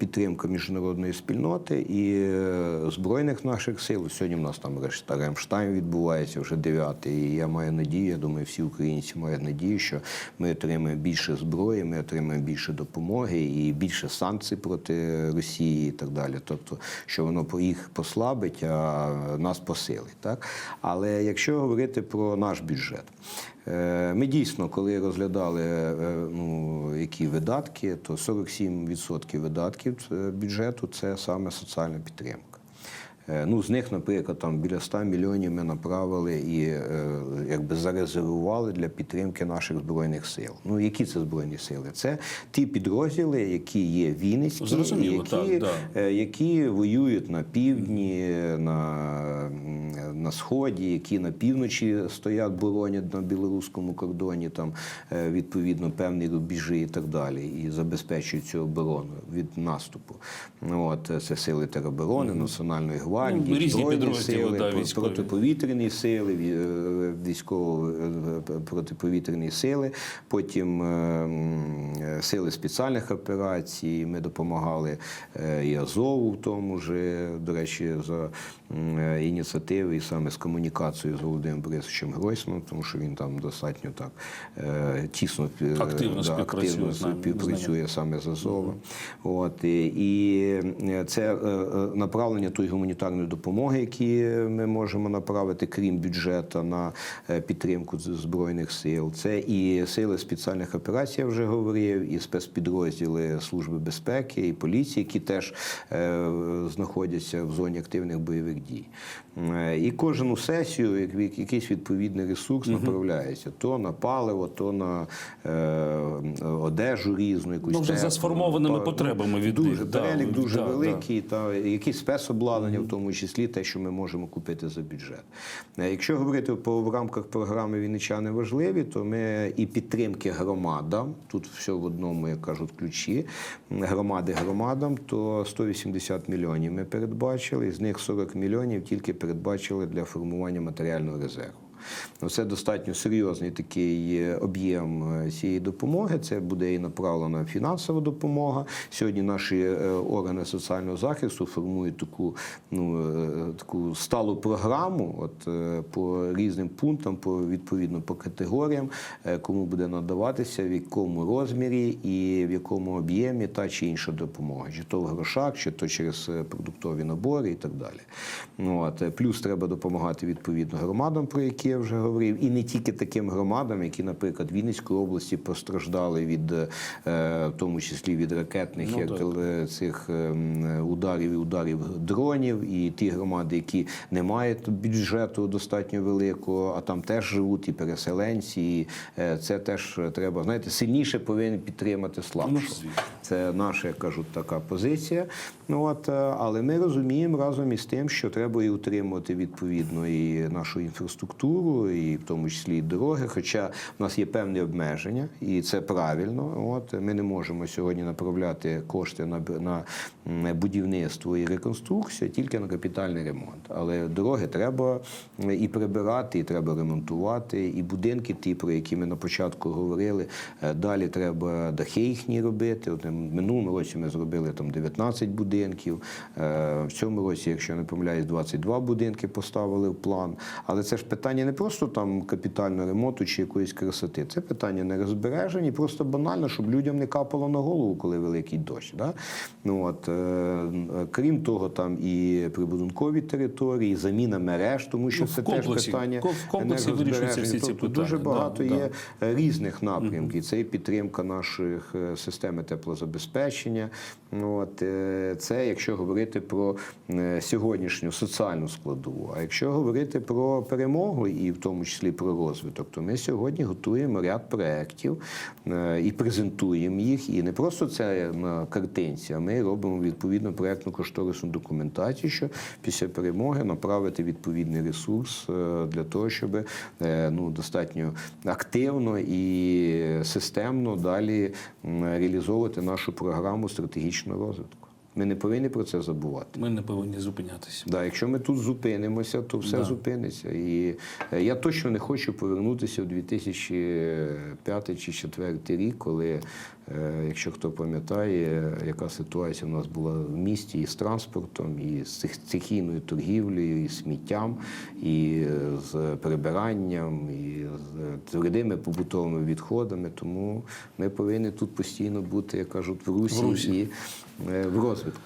Підтримка міжнародної спільноти і е, збройних наших сил. Сьогодні в нас там решта Ремштайн відбувається вже дев'ятий. І я маю надію, я думаю, всі українці мають надію, що ми отримаємо більше зброї, ми отримаємо більше допомоги і більше санкцій проти Росії і так далі. Тобто, що воно їх послабить, а нас посилить. Так? Але якщо говорити про наш бюджет, Ми дійсно, коли розглядали е, ну, які видатки, то 47% видатків е, бюджету це саме соціальна підтримка. Е, Ну, з них, наприклад, там біля 100 мільйонів ми направили і е, якби зарезервували для підтримки наших збройних сил. Ну, які це збройні сили? Це ті підрозділи, які є вінницькі, які, так, да. е, які воюють на півдні, на, на сході, які на півночі стоять, боронять на білоруському кордоні, там е, відповідно певні рубежі і так далі, і забезпечують цю оборону від наступу. Ну, От е, це сили тероборони, Національної гвардії, Ну, збройні сили, да, військові. протиповітряні сили, е, військово протиповітряні сили, потім сили спеціальних операцій. Ми допомагали і Азову в тому ж, до речі, за ініціативи і саме з комунікацією з Володимиром Борисовичем Гройсманом, тому що він там достатньо так е, тісно е, Активно співпрацює активно співпрацює саме з Азовом. От, і, і це е, е, направлення тої гуманітарної допомоги, які ми можемо направити, крім бюджету, на підтримку Збройних сил. Це і сили спеціальних операцій, я вже говорив, і спецпідрозділи Служби безпеки, і поліції, які теж знаходяться в зоні активних бойових дій. І кожну сесію як- як- якийсь відповідний ресурс направляється то на паливо, то на е, одежу різну, якусь Ну, вже за сформованими потребами від дуже, да, перелік дуже да, да. великий, та якісь спецобладнання, в тому числі те, що ми можемо купити за бюджет. Е, Якщо говорити по в рамках програми Вінничани важливі, то ми і підтримки громадам, тут все в одному, як кажуть, ключі громади громадам, то 180 мільйонів ми передбачили, з них 40 мільйонів тільки передбачили для формування матеріального резерву. Ну, Це достатньо серйозний такий е, об'єм е, цієї допомоги. Це буде і направлена фінансова допомога. Сьогодні наші е, органи соціального захисту формують таку, ну, таку сталу програму от, по різним пунктам, по, відповідно по категоріям, кому буде надаватися, в якому розмірі і в якому об'ємі та чи інша допомога. Чи то в грошах, чи то через продуктові набори і так далі. Ну, от, плюс треба допомагати відповідно громадам, про які я вже говорив, і не тільки таким громадам, які, наприклад, Вінницької області постраждали від, е, в тому числі від ракетних Ну, як, е, цих ем, ударів і ударів дронів, і ті громади, які не мають бюджету достатньо великого, а там теж живуть і переселенці. І е, це теж треба, знаєте, сильніше повинен підтримати Ну, слабшого. Це наша, як кажуть, така позиція. Ну от, е, але ми розуміємо разом із тим, що треба і утримувати відповідно і нашу інфраструктуру, і в тому числі і дороги. Хоча в нас є певні обмеження, і це правильно. От ми не можемо сьогодні направляти кошти на, на будівництво і реконструкцію, тільки на капітальний ремонт. Але дороги треба і прибирати, і треба ремонтувати, і будинки, ті, про які ми на початку говорили. Е, Далі треба дахи їхні робити. От минулому році ми зробили там 19 будинків. Е, В цьому році, якщо я не помиляюсь, 22 будинки поставили в план. Але це ж питання не просто там капітального ремонту чи якоїсь красоти. Це питання не розбережені, просто банально, щоб людям не капало на голову, коли великий дощ. Да? Ну, от, е, крім того, там і прибудинкові території, і заміна мереж, тому що Ну, це комплексі. теж питання В комплексі вирішуються всі ці Тобто питання. Дуже багато да. є е, різних напрямків. Це і підтримка наших е, системи теплозабезпечення. Ну, От, це якщо говорити про е, сьогоднішню соціальну складову. А якщо говорити про перемогу і в тому числі про розвиток, то ми сьогодні готуємо ряд проєктів е, і презентуємо їх. І не просто це на картинці, а ми робимо відповідно проєктну кошторисну документацію, що після перемоги направити відповідний ресурс е, для того, щоб ну, достатньо активно і системно далі реалізовувати нашу програму стратегічного розвитку. Ми не повинні про це забувати. Ми не повинні зупинятися. Да, якщо ми тут зупинимося, то все Да. зупиниться. І е, я точно не хочу повернутися в 2005 чи 2004 рік, коли, е, якщо хто пам'ятає, яка ситуація у нас була в місті і з транспортом, і з стихійною торгівлею, і сміттям, і е, з прибиранням, і твердими побутовими відходами. Тому ми повинні тут постійно бути, як кажуть, в русі, В русі. і е, в розвитку.